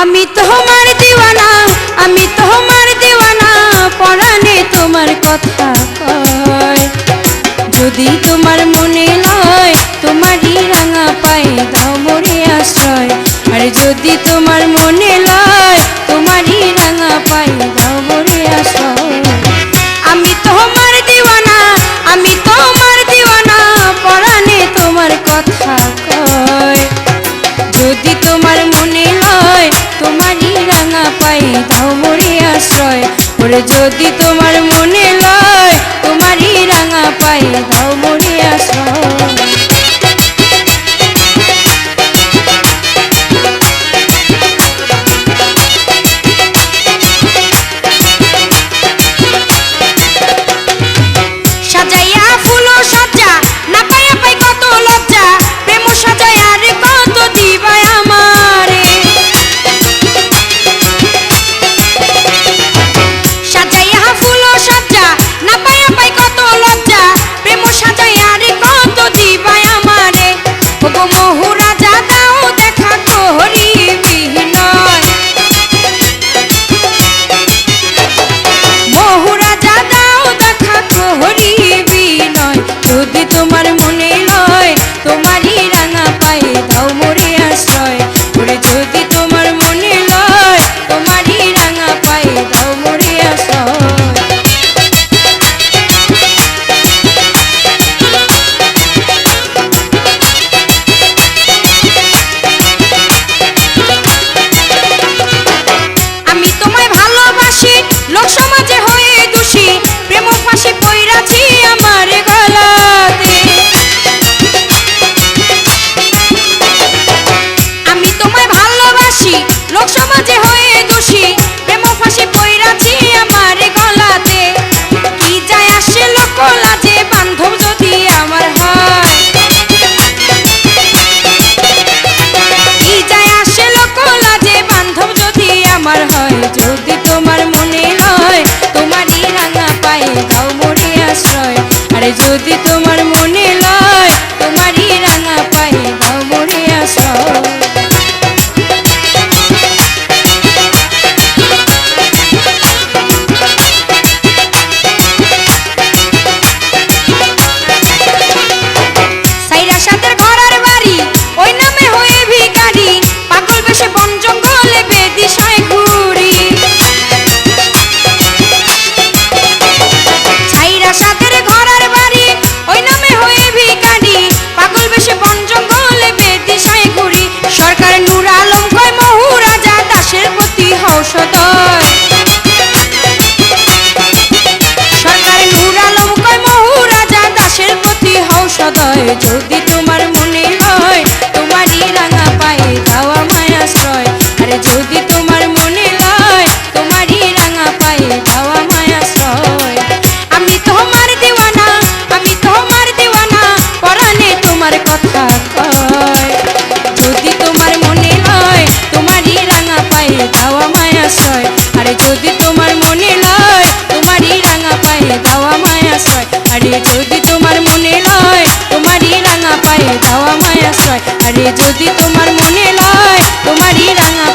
আমি তোমার দিওয়ানা, আমি তোমার দিওয়ানা পরাণে তোমার কথা কয়। যদি তোমার মনে লয় তোমারই রাঙা পাই দাও মরে আশ্রয়। আর যদি তোমার মনে লয় তাও মরি আশ্রয় ওরে যদি তোমার মনে লয় তোমারই রাঙা পাই তাও মরি পায়ে দাওয়া মায়া সয়। আরে যদি তোমার মনে লয়, তোমারই রাঙা পায়ে দাওয়া মায়া সয়। আরে যদি তোমার মনে লয়, তোমারই রাঙা পায়ে দাওয়া মায়া সয়। আরে যদি তোমার মনে লয়, তোমারই রাঙা